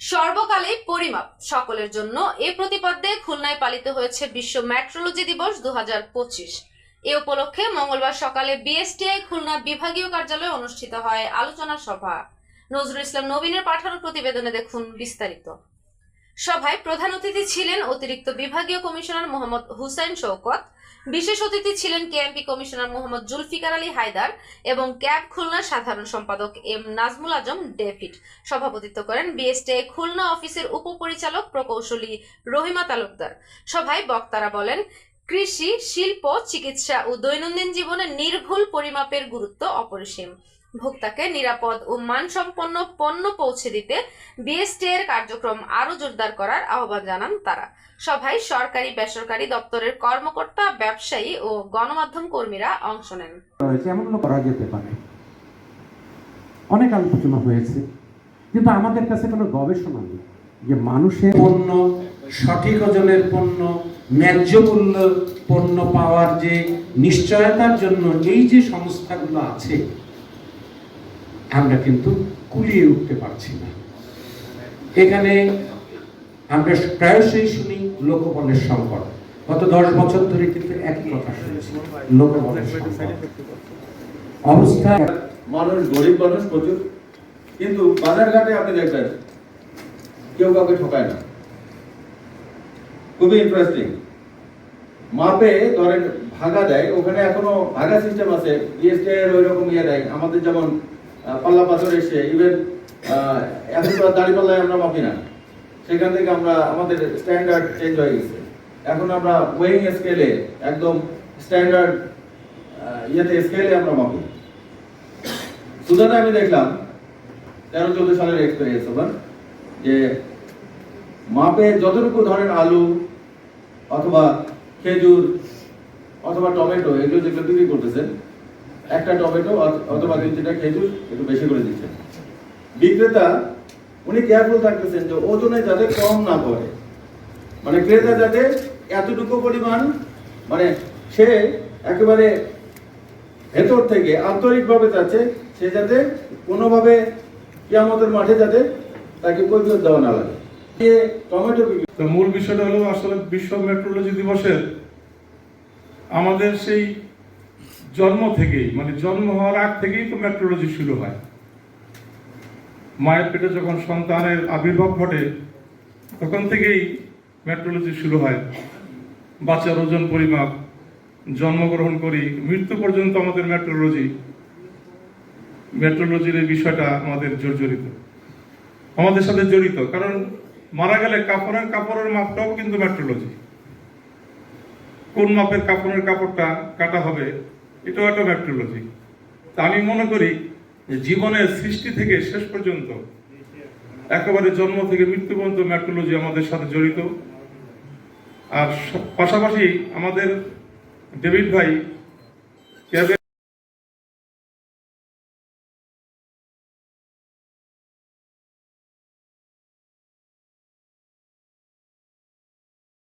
সর্বকালেই পরিমাপ সকলের জন্য। এ প্রতিপাদ্যে খুলনায় পালিত হয়েছে বিশ্ব ম্যাট্রোলজি দিবস দু হাজার পঁচিশ। এ উপলক্ষে মঙ্গলবার সকালে বিএসটিআই খুলনা বিভাগীয় কার্যালয়ে অনুষ্ঠিত হয় আলোচনা সভা। নজরুল ইসলাম নবীনের পাঠানো প্রতিবেদনে দেখুন বিস্তারিত। সভায় প্রধান অতিথি ছিলেন অতিরিক্ত বিভাগীয় কমিশনার মোহাম্মদ হুসাইন শৌকত বিশেষ অতিথি ছিলেন কেএমপি কমিশনার মোহাম্মদ জুলফিকার আলী হায়দার এবং ক্যাব খুলনার সাধারণ সম্পাদক এম নাজমুল আজম ডেভিড। সভাপতিত্ব করেন বিএসটিআই খুলনা অফিসের উপপরিচালক প্রকৌশলী রহিমা তালুকদার। সভায় বক্তারা বলেন, কৃষি, শিল্প, চিকিৎসা ও দৈনন্দিন জীবনে নির্ভুল পরিমাপের গুরুত্ব অপরিসীম। ভোক্তাকে নিরাপদ ও মানসম্পন্ন পণ্য পৌঁছে দিতে বিএসটি এর কার্যক্রম আরও জোরদার করার আহ্বান জানান তারা। সভায় সরকারি বেসরকারি দপ্তরের কর্মকর্তা ব্যবসায়ী ও গণমাধ্যম কর্মীরা অংশ নেন। করা যেতে পারে? অনেক আলোচনা হয়েছে কিন্তু আমাদের কাছে কোনো গবেষণা নেই যে মানুষের পণ্য সঠিক ওজনের পণ্য ন্যায্য মূল্য পণ্য পাওয়ার যে নিশ্চয়তার জন্য এই যে সংস্থাগুলো আছে আমরা কিন্তু কুলিয়ে উঠতে পারছি না। এখানে আমরা প্রায়শই শুনি লোকবলের সংকট। গত দশ বছর ধরে কিন্তু একই কথা শুনছি, লোকবলের অবস্থা মানুষ, গরিব মানুষ প্রচুর। কিন্তু বাজারঘাটে আপনি দেখবেন, কেউ কাউকে ঠকায় না। খুবই ইন্টারেস্টিং মাপে ধরেন, ভাগা দেয়, ওখানে এখনও ভাগা সিস্টেম আছে ইএসটি এর ওই রকম ইয়ে দেয়। আমাদের যেমন পাল্লা পাথর এসে ইভেন এখন তো আর আমরা মাপি না। সেখান থেকে আমরা, আমাদের স্ট্যান্ডার্ড চেঞ্জ হয়ে গেছে। এখন আমরা ওয়েইং স্কেলে একদম স্ট্যান্ডার্ড ইয়েতে স্কেলে আমরা মাপি সুদানে আমি দেখলাম, তেরো, চোদ্দ সালের এক্সপিরিয়েন্স আমার যে মাপে যতটুকু ধরেন আলু অথবা খেজুর অথবা টমেটো, এগুলো যেগুলো বিক্রি করতেছেন একটা টমেটো অথবা দুই তিনটা খেজুর একটু বেশি করে দিচ্ছেন বিক্রেতা, উনি কেয়ারফুল থাকতেছেন যে ওজনে যাতে কম না পড়ে মানে ক্রেতা যাতে এতটুকু পরিমাণ মানে সে একেবারে ভেতর থেকে আন্তরিকভাবে চাচ্ছে, সে যাতে কোনোভাবে কিয়ামতের মাঠে যাতে তাকে কৈফিয়ত দেওয়া না লাগে। টমেটো মূল বিষয়টা হলো আসলে বিশ্ব মেট্রোলজি দিবসের আমাদের সেই জন্ম থেকেই মানে জন্ম হওয়ার আগ থেকেই তো মেট্রোলজি শুরু হয়। মায়ের পেটে যখন সন্তানের আবির্ভাব ঘটে, তখন থেকেই মেট্রোলজি শুরু হয়। বাচ্চার ওজন পরিমাপ, জন্মগ্রহণ করি, মৃত্যু পর্যন্ত আমাদের মেট্রোলজি মেট্রোলজির এই বিষয়টা আমাদের জর্জরিত। আমাদের সাথে জড়িত, কারণ মারা গেলে কাপড়ের কাপড়ের মাপটাও কিন্তু মেট্রোলজি কোন মাপের কাপড়ের কাপড়টা কাটা হবে এটাও একটা ম্যাট্রোলজি তা আমি মনে করি জীবনের সৃষ্টি থেকে শেষ পর্যন্ত একেবারে জন্ম থেকে মৃত্যু পর্যন্ত মেট্রোলজি আমাদের সাথে জড়িত। আর পাশাপাশি আমাদের ডেভিড ভাই